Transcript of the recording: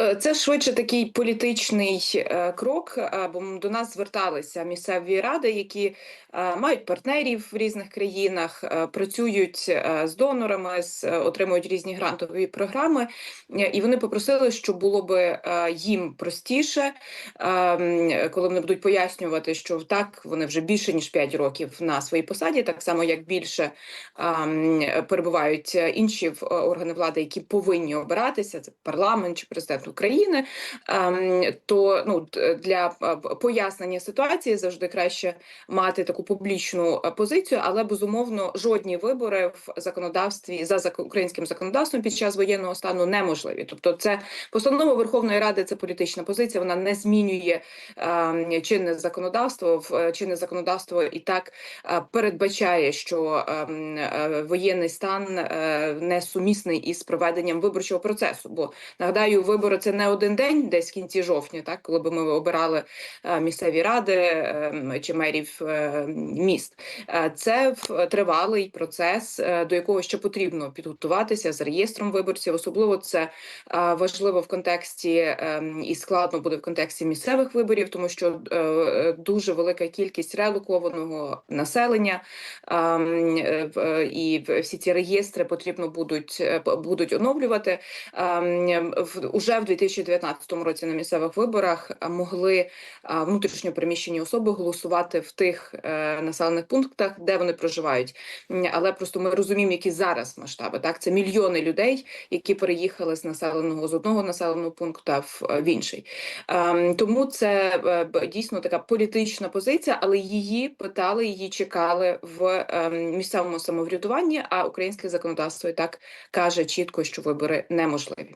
е, це швидше такий політичний е, крок, е, бо до нас зверталися місцеві ради, які мають партнерів в різних країнах, працюють з донорами, отримують різні грантові програми, і вони попросили, щоб було би їм простіше, коли вони будуть пояснювати, що так вони вже більше ніж 5 років на своїй посаді, так само як більше перебувають інші органи влади, які повинні обиратися, це парламент чи президент України. ем, То ну для е, пояснення ситуації завжди краще мати таку публічну е, позицію, але безумовно жодні вибори в законодавстві за українським законодавством під час воєнного стану неможливі. Тобто, це постанова Верховної Ради, це політична позиція. Вона не змінює ем, чинне законодавство. Е, чинне законодавство і так передбачає, що ем, воєнний стан е, не сумісний із проведенням виборчого процесу. Бо нагадаю, вибори це не один день, десь в кінці жовтня, так коли би ми обирали е, місцеві ради ем, чи мерів е, міст. Е, Це тривалий процес, до якого ще потрібно підготуватися з реєстром виборців. Особливо це важливо в контексті ем, і складно буде в контексті місцевих виборів, тому що дуже велика кількість релокованого населення ем, і всі ці реєстри потрібно будуть будуть оновлювати. Уже в 2019 році на місцевих виборах е, могли внутрішньо переміщені особи голосувати в тих е, населених пунктах, де вони проживають. Але просто ми розуміємо, які зараз масштаби. Так, це мільйони людей, які переїхали з населеного з одного населеного пункту в, е, інший. Ем, тому це е, дійсно така політична позиція, але її питали, її чекали в ем, місцевому самоврядуванні. А українське законодавство і так каже чітко, що вибори неможливі.